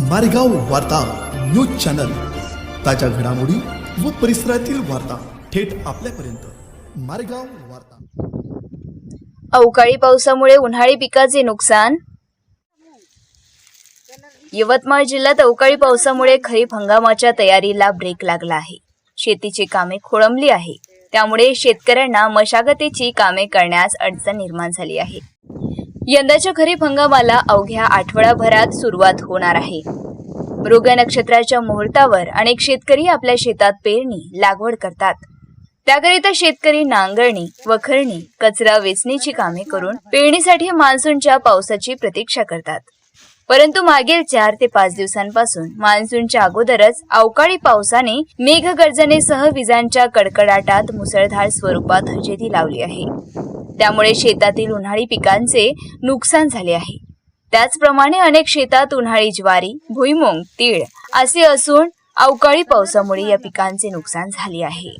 मारेगाव वार्ता news channel. ताज्या घडामोडी व परिसरातील वार्ता थेट आपल्यापर्यंत. मारेगाव वार्ता. अवकाळी पावसामुळे उन्हाळी पिकाचे नुकसान? यवतमाळ जिल्ह्यात अवकाळी पावसामुळे खरीप हंगामाच्या तयारीला ब्रेक लागला आहे. शेतीची कामे खोळंबली आहे त्यामुळे शेतकऱ्यांना मशागतीची कामे करण्यास अडचण निर्माण झाली आहे. यंदाच्या खरीप हंगामाला अवघ्या आठवडाभरात सुरुवात होणार आहे. मृग नक्षत्राच्या मुहूर्तावर अनेक शेतकरी आपल्या शेतात पेरणी लागवड करतात. त्याकरिता शेतकरी नांगरणी वखरणी कचरा वेचणीची कामे करून पेरणीसाठी मान्सूनच्या पावसाची प्रतीक्षा करतात. परंतु मागील चार ते पाच दिवसांपासून मान्सूनच्या अगोदरच अवकाळी पावसाने मेघगर्जनेसह विजांच्या कडकडाटात मुसळधार स्वरूपात हजेरी लावली आहे. त्यामुळे शेतातील उन्हाळी पिकांचे नुकसान झाले आहे. त्याचप्रमाणे अनेक शेतात उन्हाळी ज्वारी भुईमुंग तीळ असे असून अवकाळी पावसामुळे या पिकांचे नुकसान झाले आहे.